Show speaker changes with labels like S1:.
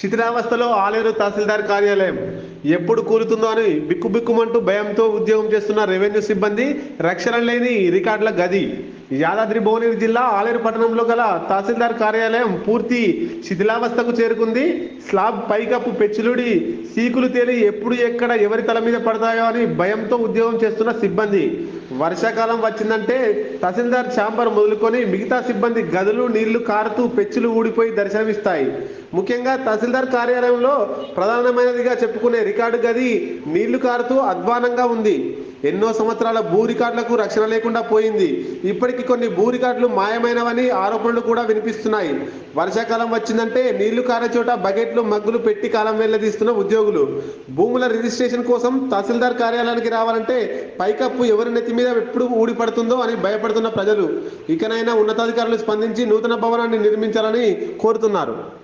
S1: శిథిలావస్థలో ఆలేరు తహసీల్దార్ కార్యాలయం ఎప్పుడు కూలుతుందో అని బిక్కుబిక్కుమంటూ భయంతో ఉద్యోగం చేస్తున్న రెవెన్యూ సిబ్బంది రక్షణ లేని రికార్డుల గది. యాదాద్రి భువనగిరి జిల్లా ఆలేరు పట్టణంలో గల తహసీల్దార్ కార్యాలయం పూర్తి శిథిలావస్థకు చేరుకుంది. స్లాబ్ పైకప్పు పెచ్చులుడి సీకులు తేలి ఎప్పుడు ఎక్కడ ఎవరి తల మీద పడతాయో అని భయంతో ఉద్యోగం చేస్తున్న సిబ్బంది. వర్షాకాలం వచ్చిందంటే తహసీల్దార్ ఛాంబర్ మొదలుకొని మిగతా సిబ్బంది గదులు నీళ్ళు కారుతూ పెచ్చులు ఊడిపోయి దర్శనమిస్తాయి. ముఖ్యంగా తహసీల్దార్ కార్యాలయంలో ప్రధానమైనదిగా చెప్పుకునే రికార్డు గది నీళ్ళు కారుతూ అధ్వానంగా ఉంది. ఎన్నో సంవత్సరాల భూ రికార్డులకు రక్షణ లేకుండా పోయింది. ఇప్పటికి కొన్ని భూ రికార్డులు మాయమైనవని ఆరోపణలు కూడా వినిపిస్తున్నాయి. వర్షాకాలం వచ్చిందంటే నీళ్ళు కారే చోట బకెట్లు మగ్గులు పెట్టి కాలం వెళ్ళదీస్తున్న ఉద్యోగులు. భూముల రిజిస్ట్రేషన్ కోసం తహసీల్దార్ కార్యాలయానికి రావాలంటే పైకప్పు ఎవరి నెత్తి మీద ఎప్పుడు ఊడిపడుతుందో అని భయపడుతున్న ప్రజలు. ఇకనైనా ఉన్నతాధికారులు స్పందించి నూతన భవనాన్ని నిర్మించాలని కోరుతున్నారు.